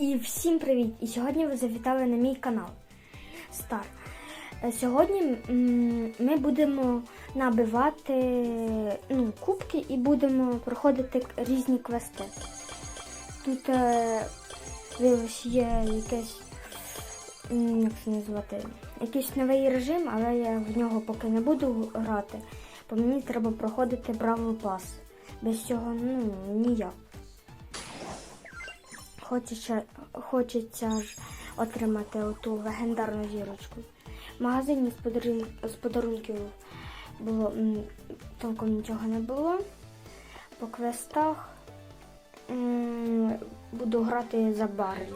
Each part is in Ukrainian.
І всім привіт! І сьогодні ви завітали на мій канал Стар. Е, Сьогодні ми будемо набивати ну, кубки і будемо проходити різні квести. Тут е, є якесь, як це назвати, якийсь новий режим, але я в нього поки не буду грати, бо мені треба проходити Бравл Пас. Без цього ну, ніяк. Хочеться, хочеться ж отримати оту легендарну зірочку. В магазині з, подарун, з подарунків було толком нічого не було. По квестах буду грати за Барлі.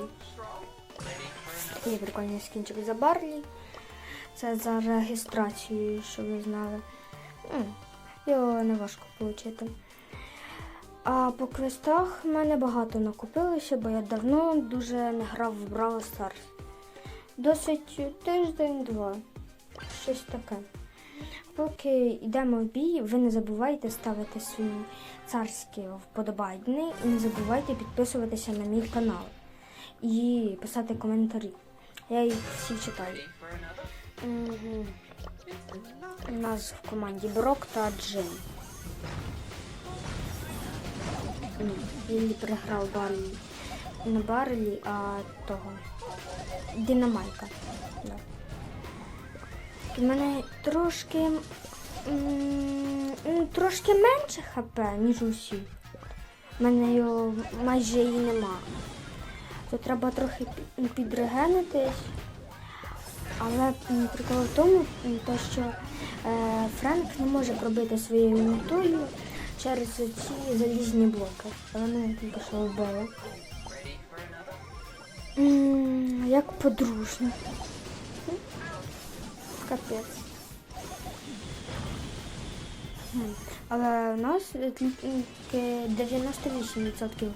Такий прикольний скінчик за Барлі. Це за реєстрацію, що ви знали. Його не важко отримати. А по квестах в мене багато накопилося, бо я давно дуже не грав в Brawl Stars. Досить тиждень-два. Щось таке. Поки йдемо в бій, ви не забувайте ставити свої царські вподобайни і не забувайте підписуватися на мій канал і писати коментарі. Я їх всі читаю. У нас в команді Брок та Джин. Не переграв Барлі. Не Барлі, а того. Динамайка. Да. У мене трошки. м, ну, трошки менше хп, ніж усі. У мене його майже і нема. То треба трохи пі- підрегенитись. Але прикол в тому, то, що е, Френк не може пробити своєю метою через ці залізні блоки. Вони тільки що вбили. М, Як подружно. Капець. Але у нас тільки 98%,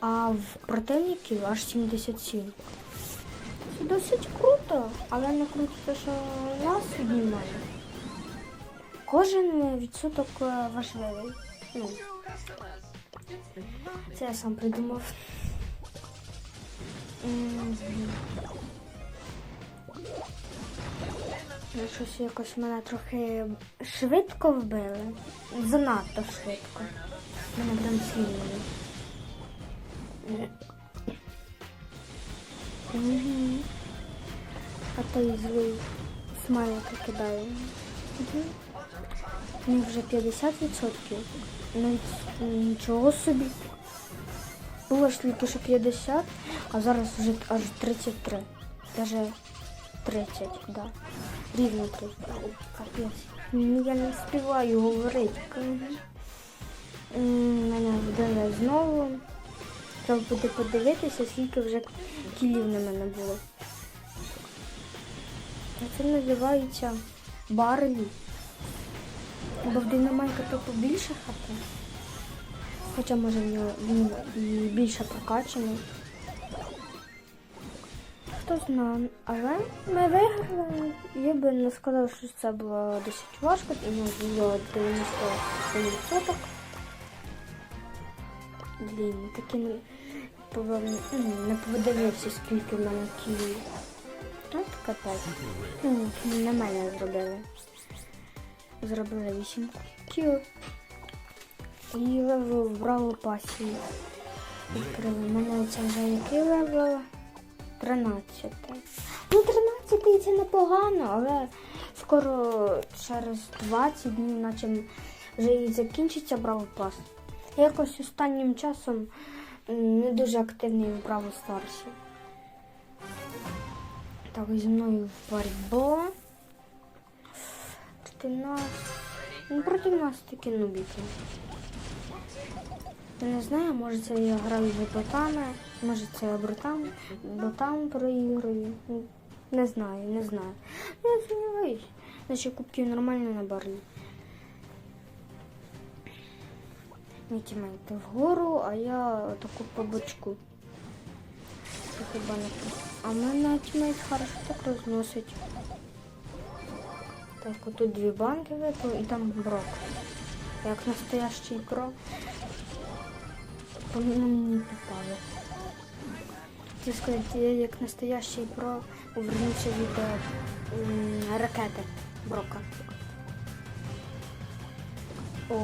а в противників аж 77%. Це досить круто, але не круто те, що нас піднімає. Кожен відсоток е, важливий. Ну, це я сам придумав. Щось якось мене трохи швидко вбили. Занадто швидко. Мене прям. Угу. А той злий смайлики кидає. Угу. Вже 50%. Навіть нічого собі. Було ж тільки що 50, а зараз вже аж 33. Даже 30, да. Рівно 30. Капець. Ну, Я не співаю говорити. Мене вдали знову. Треба буде подивитися, скільки вже кілів на мене було. Це називається Барлі. Бо в Динамайка то побільше хп. Хоча може він і більше прокачаний. Хто знає, але ми виграли. Я би не сказав, що це було досить важко, і нас було 91%. Блін, таки не, повинен- ну, подивився, скільки в мене кілів. От капець. Ну, на мене зробили. Зробили 8 кіл. І левел вбрало пасі. Відкрили. Мене це вже який левел? 13. Ну, 13 це непогано, але скоро через 20 днів, наче вже і закінчиться Браво Пас. Якось останнім часом не дуже активний в Браво Старсі. Так, зі мною в парі Бо. Проти нас. Ну, проти нас такі нубіки. Я не знаю, може це я граю за ботами, може це я ботам, ботам проіграю. Ну, Не знаю, не знаю. Ну, я сумніваюсь. Значить кубків нормально на барлі. Мій тімейт вгору, а я таку по бочку. Це Хіба не. А мене тімейт хорошо так розносить. Так, отут дві банки випали і там брок. Як настоящий про. По мені попало. хотів сказати, як настоящий про увернувся від е, ракети Брока. О,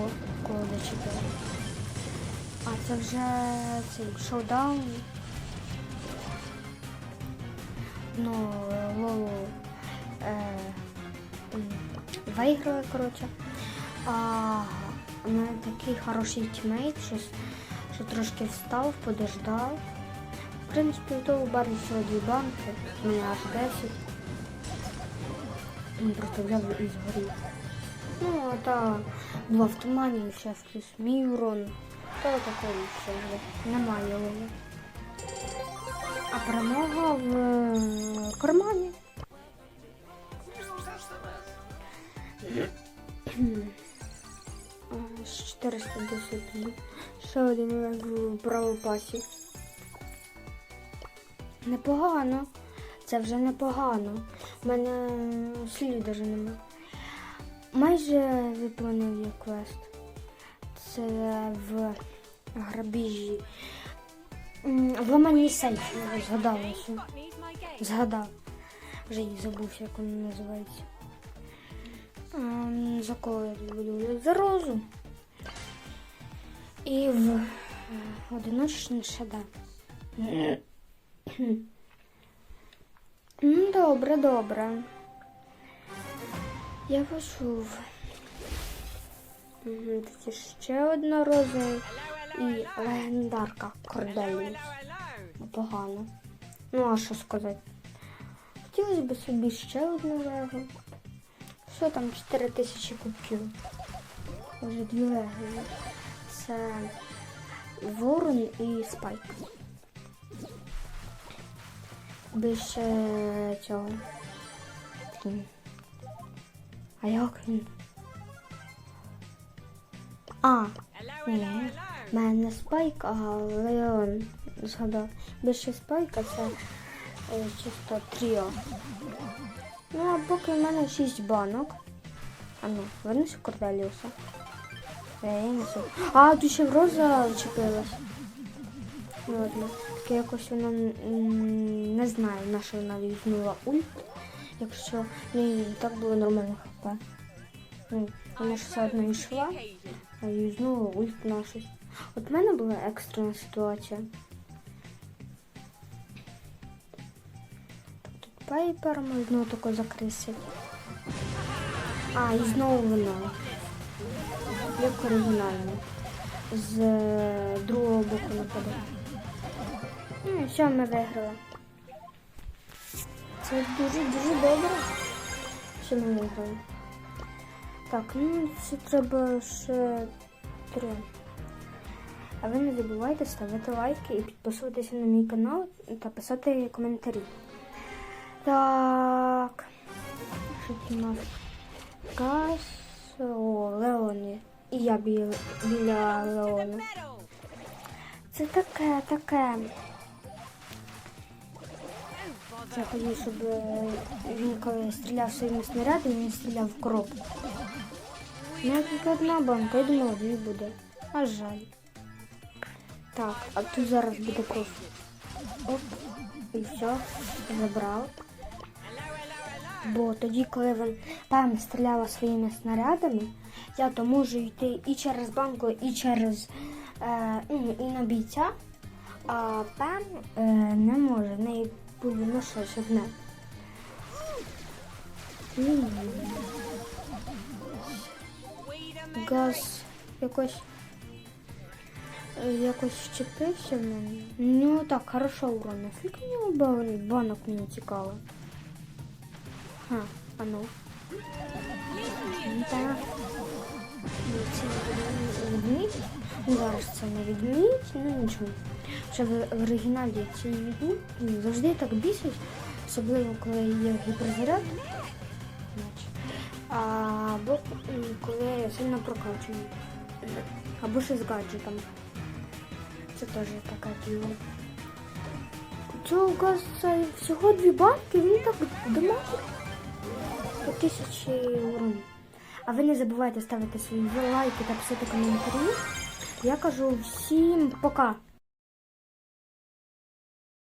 кого зачепили. А це вже цей шоудаун. Ну, е, м, виграли, коротше. А у мене такий хороший тімейт, що, що трошки встав, подождав. В принципі, у того барі всього банки, у мене аж 10. Він просто взяв і згорів. Ну, а та була в тумані, ще плюс мій урон. То такої ще вже немає. А перемога в е, кармані. 410 днів. Ще один урон в правопасі. Непогано. Це вже непогано. У мене слів навіть немає. Майже виповнив я квест. Це в грабіжі. В ламанні сейфі я згадала. Згадав. Вже і забувся, як воно називається. Ем, За кого я тут буду? За розу. І в е, одиночний шеда. Ну, добре, добре. Я почув. Тут ще одна роза і легендарка Корделіус. Непогано. Ну, а що сказати? Хотілося б собі ще одну лего. Що там 4 тисячі кубків? Вже дві лего. Це Ворон і Спайк. Більше цього. А як він? А, ні. в мене спайк, а Леон. Згадав. Більше спайка це е, чисто тріо. Ну, а поки в мене 6 банок. А ну, вернуся Корделіуса. Я не знаю. А, тут ще роза вчепилась. Ладно. Таке якось вона не знаю, на що вона візьмила ульт. Якщо в так було нормально хп. Ну, вона ж все одно йшла, а юзнула ульт на щось. От в мене була екстрена ситуація. Так, тут пейпер можна тако закрисити. А, і знову вона. Як оригінально. З е, другого боку нападає. Ну, все, ми виграли. Це дуже-дуже добре. Що ми виграли. Так, ну це треба ще три. А ви не забувайте ставити лайки і підписуватися на мій канал та писати коментарі. Так. Що тут у нас? Газ. О, Леоні. І я біля, біля Леона. Це таке, таке. Я хотів, щоб він коли стріляв своїми снарядами, він стріляв в коробку. Ну, як тільки одна банка, я думала, дві буде. А жаль. Так, а тут зараз буде просто. Оп, і все, забрав. Бо тоді, коли він там стріляла своїми снарядами, я то можу йти і через банку, і через е, ну, і на бійця, а Пем е, не може, в неї ну щось одне. Газ якось е, якось вчепився в мене. Ну так, хорошо урон. Скільки в нього банок мені цікаво. Ха, а ну. Так. Ну, зараз це не відмідь, ну нічого. Ще в, оригіналі ці відмідь ну, завжди так бісять, особливо коли є гіперзаряд. Або коли сильно прокачують. Або ще з гаджетом. Це теж така діло. Цього це всього дві банки, він так дамажить по тисячі урон. А ви не забувайте ставити свої лайки та писати коментарі. Я кажу всім пока.